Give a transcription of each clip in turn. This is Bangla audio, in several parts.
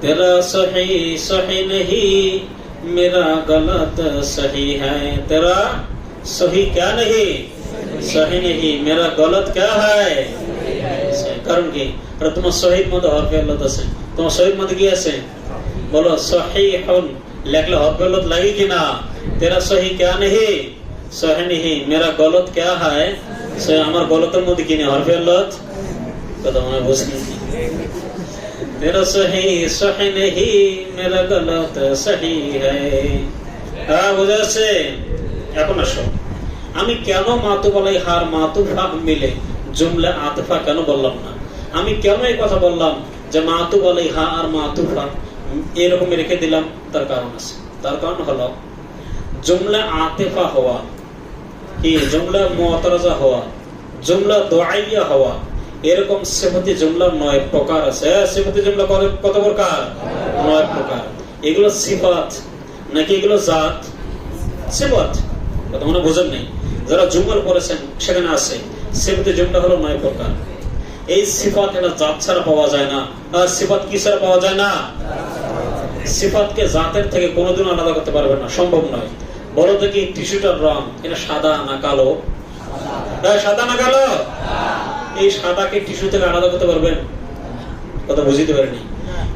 तेरा सही सही नहीं मेरा गलत सही है तेरा सही क्या नहीं सही नहीं मेरा गलत क्या है কারণ কি আর তোমার শহীদ মধ্যে হরফে আল্লাহ আছে তোমার শহীদ মধ্যে কি আছে বলো সহি হন লেখলে হরফে আল্লাহ লাগে কি না তেরা সহি क्या नहीं সহি नहीं मेरा गलत क्या है সে আমার গলতের মধ্যে কি নেই হরফে আল্লাহ কথা মনে বুঝলি मेरा सही सही नहीं मेरा गलत सही है হ্যাঁ বোঝা যাচ্ছে এখন আসো আমি কেন মাতুবালাই হার মাতুফা মিলে জুমলা আতফা কেন বললাম না আমি কেন এই কথা বললাম যে মাতুবালাই হা আর মাতুফা এরকম রেখে দিলাম তার কারণ আছে তার কারণ হলো জুমলা আতেফা হওয়া কি জুমলা মুআতারাজা হওয়া জুমলা দোয়াইয়া হওয়া এরকম সেফতি জুমলা নয় প্রকার আছে। হ্যাঁ, জুমলা কত- প্রকার? নয় প্রকার। এগুলো সিফাত নাকি এগুলো জাত? সিফাত। কথা মনে বোঝেন নেই। যারা জুমল করেছেন সেখানে আছে। সেফতি জুমলা হলো নয় প্রকার। এই সিফাত এটা জাত ছাড়া পাওয়া যায় না। আর সিফাত কি ছাড়া পাওয়া যায় না? সিফাতকে জাতের থেকে কোনোদিন আলাদা করতে পারবে না। সম্ভব নয়। বলো দেখি টিস্যুটার রং এটা সাদা না কালো? হ্যাঁ, সাদা না কালো? এই সাদাকে টিস্যু থেকে আলাদা করতে পারবেন? কথা বুঝতে পারেনি।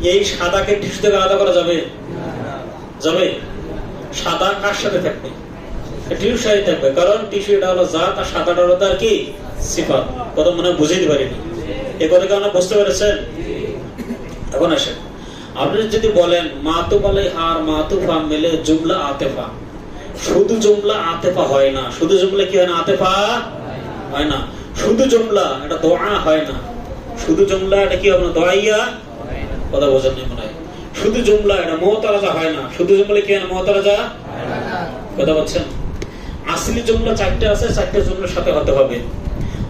এই সাদাকে টিস্যু থেকে আলাদা করা যাবে? যাবে। সাদা কার সাথে থাকবে? সাথে থাকবে কারণ টিস্যু এটা হলো জাত আর সাদাটা হলো তার কি? সিফাত। কথা মনে হয় পারিনি। এ কথা কি আপনারা বুঝতে পেরেছেন? এখন আসেন। আপনি যদি বলেন মাতুবালাই হার মাতুফা মিলে জুমলা আতেফা। শুধু জুমলা আতেফা হয় না। শুধু জুমলা কি হয় না? আতেফা হয় না। শুধু জুমলা, এটা দোয়া হয় না। শুধু জুমলা, এটা কি হবে না? দোয়াইয়া? কথা বোঝেন মনে শুধু জুমলা, এটা মহতারাজা হয় না। শুধু কি হয় মহতারাজা? কথা বলছেন? আসলি জুমলা চারটে আছে, চারটে জুমলার সাথে হতে হবে।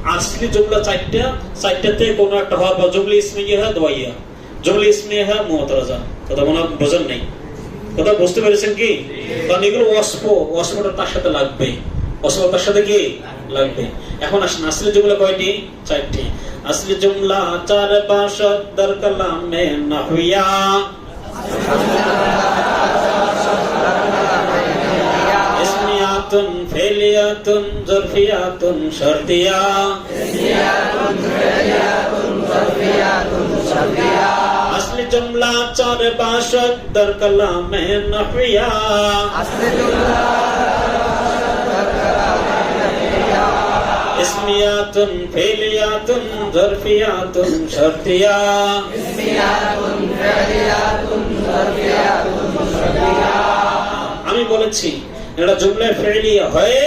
আসলি জুমলা চারটা, চারটাতে একটা হওয়ার বা জুমলা ইসমিয়া হয়, দোয়াইয়া। জুমলা ইসমিয়া হয়, মহতারাজা। কথা মনে কথা বুঝতে পেরেছেন কি? কারণ এগুলো অস্প অস্পটা তার সাথে লাগবে। অস্প তার সাথে কি? লাগবে। এখন আসেন, আসল জুমলা কয়টি? চারটি। আসল জুমলা চার পাঁচ দর কালামে না হইয়া ইসমিয়াতুন, ফেলিয়াতুন, জরফিয়াতুন শর্তিয়া জুমলা চার পাঁচ দর কালামে না হইয়া اسمیات فعلیات ظرفیات شرطیہ আমি বলেছি এটা জুমলায় ফেলিয়া হয়ে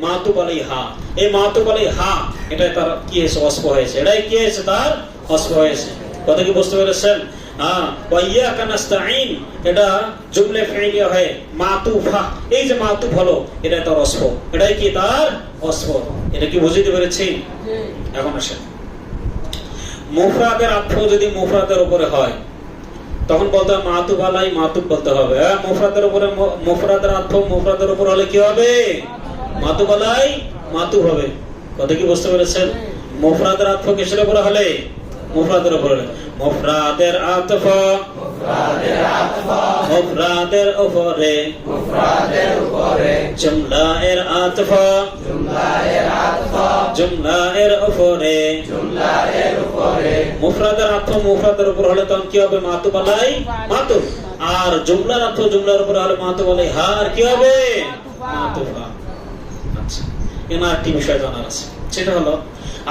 মাতু বলে হা এই মাতু বলে হা এটা তার কি হয়েছে অস্প হয়েছে এটাই কি হয়েছে তার অস্প হয়েছে কথা কি বুঝতে পেরেছেন হ্যাঁ ওয়াইয়া কানাস্তাইন এটা জুমলে ফেলিয়া হয়ে মাতুফা এই যে মাতুফ হলো এটা তার অস্প এটাই কি তার অস্প এটা কি বুঝতে পেরেছি? এখন আসেন। মুফরাদের আর্থ যদি মুফরাদের উপরে হয় তখন বলতে হবে মাতুব আলাই মাতুব বলতে হবে। হ্যাঁ মুফরাদের উপরে মুফরাদের অর্থ মুফরাদের উপর হলে কি হবে? মাতুব আলাই মাতুব হবে। কথা কি বুঝতে পেরেছেন? মুফরাদের অর্থ কিসের উপরে হলে? মুফরাদের উপরে হলে মুফরাদের আতফ। মুফরাদের উপরে। জুমলা এর আতফ। এর উপরে। মুফরাদের মুফরাদের উপর হলে তখন কি হবে? মাতুব আলাই মাতুব আর জুমলার অর্থ জুমলার উপর হলে মাতুব আলাই হার কি হবে? মাতুফা এখানে আরেকটি বিষয় জানার আছে। সেটা হলো,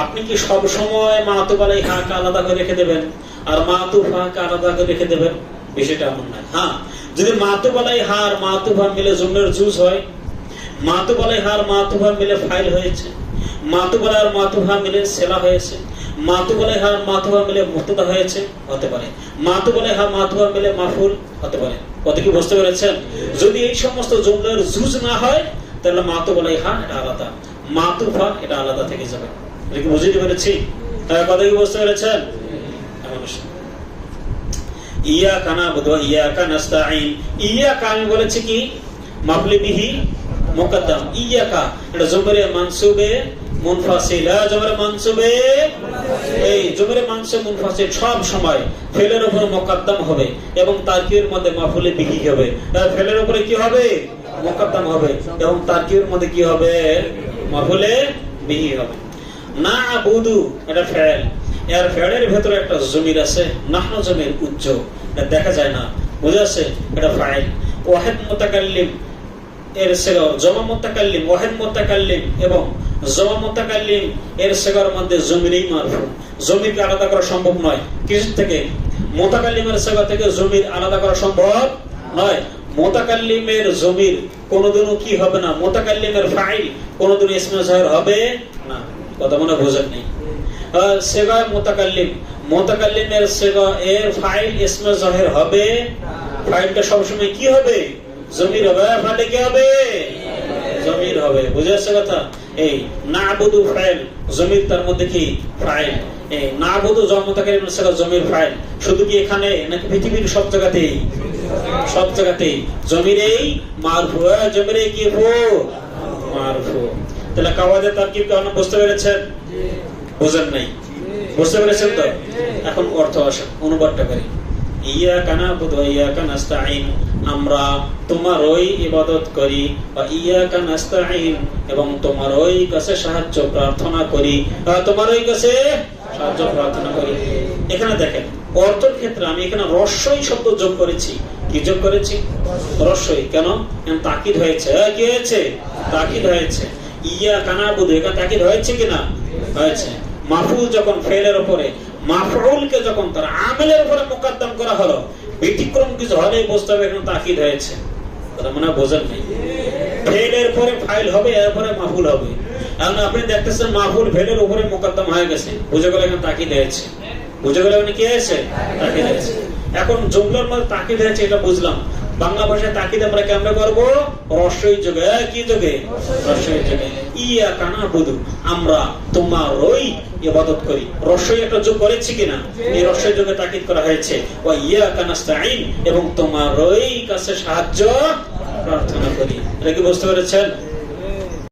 আপনি কি সব সময় মাতুব আলাই হাকে আলাদা করে রেখে দেবেন? আর মাতুফ হাকে আলাদা করে রেখে দেবেন? বিষয়টা এমন নয়। হ্যাঁ যদি মাতুব আলাই হার মাতুফা মিলে জুমলের জুজ হয় মাতুবালাই হার মাতুভা মিলে ফাইল হয়েছে মাতুবালাই আর মাতুভা মিলে সেলা হয়েছে মাতুবালাই হার মাতুভা মিলে মুক্তদা হয়েছে, হতে পারে। মাতুবালাই হার মাতুভা মিলে মাফুল, হতে পারে। কত কি বুঝতে পেরেছেন? যদি এই সমস্ত জুমলার জুজ না হয়, তাহলে মাতুবালাই হা এটা আলাদা। মাতুফা এটা আলাদা থেকে যাবে। এটা কি পেরেছি? কথা কি বুঝতে পেরেছেন? ইয়া কানা বুধ ইয়া ইয়া কি? মাফলি বিহি মুকদ্দম। ইয়াকা এটা মুনফাসিল। হ্যাঁ, এই মুনফাসিল সব সময় ফেলের উপর মোকদ্দম হবে এবং তারকির মধ্যে মাফুলে বিহি হবে। ফেলের উপরে কি হবে? মোকদ্দম হবে। এবং তারকির মধ্যে কি হবে? মাফুলে বিহি হবে। না বুদু এটা ফেল এর ফেলের ভেতরে একটা জমির আছে, নাহন জমির এটা দেখা যায় না, বুঝে আছে এটা ফাইল। ওয়াহেদ মুতাকাল্লিম, এর সেগর জমা মুতাকাল্লিম, ওয়াহেদ মুতাকাল্লিম এবং জমা মুতাকাল্লিম, এর সেগর মধ্যে জমিরই মারফু। জমিরকে আলাদা করা সম্ভব নয়। কিছু থেকে? মুতাকাল্লিমের সেগর থেকে জমির আলাদা করা সম্ভব নয়। মোতাকাল্লিমের জমির কোনোদিনও কি হবে না? মোতাকাল্লিমের ফাইল কোনোদিনও ইসমে জাহির হবে না। কথা মনে বোঝেন নেই? সেগা মোতাকাল্লিম। মোতাকাল্লিমের সেগা এর ফাইল ইসমে হবে ফাইলটা সবসময় কি হবে? জমির হবে। ফাইলে কি হবে? জমির হবে। বুঝে কথা? এই না বুধু ফাইল, জমির তার মধ্যে কি? ফাইল। এই না বুধু জন্মতাকারী সেটা জমির ফাইল। শুধু কি এখানে নাকি পৃথিবীর সব জায়গাতেই? সব জায়গাতেই জমির এই মারফু জমির কি মারফু। তাহলে বুঝতে পেরেছেন? বুঝেন নাই। বুঝতে পেরেছেন তো? এখন অর্থ অনুবাদটা করি। ইয়া কানা বুধ ইয়া কানাস্তাইন আমরা ইবাদত করি বা ইয়া কানাস্তাইন এবং তোমারই কাছে সাহায্য প্রার্থনা করি বা তোমারই কাছে সাহায্য প্রার্থনা করি এখানে দেখেন, অর্থের ক্ষেত্রে আমি এখানে রস্যই শব্দ যোগ করেছি। কি করেছি? রস্যই কেন? তাকিদ হয়েছে? কি হয়েছে? তাকিদ হয়েছে। ইয়া কানা বুধ এখানে তাকিদ হয়েছে কিনা? হয়েছে। মাফুল যখন ফেলের উপরে মাফরুলকে যখন তার আমেলের উপরে মোকদ্দম করা হলো, ব্যতিক্রম কিছু হলেই বুঝতে হবে এখানে তাকিদ হয়েছে। মনে হয় বোঝেন নাই? ফেলের পরে ফাইল হবে, এরপরে মাফুল হবে। এখন আপনি দেখতেছেন মাফুল ফেলের উপরে মোকদ্দম হয়ে গেছে। বুঝে গেলে এখানে তাকিদ হয়েছে। বুঝে গেলে কি হয়েছে? তাকিদ হয়েছে। এখন জুমলার মধ্যে তাকিদ হয়েছে এটা বুঝলাম। বাংলা ভাষায় তাকিদ আমরা কেমনে করব? রস্যই যোগে, কি যোগে? রস্যই যোগে। ইয়া কানা বুধু আমরা তোমার ওই ইবাদত করি। রস্যই একটা যোগ করেছি কিনা? এই রস্যই যোগে তাকিদ করা হয়েছে। ও ইয়া কানাস্তাইন এবং তোমার ওই কাছে সাহায্য প্রার্থনা করি। এটা কি বুঝতে পেরেছেন?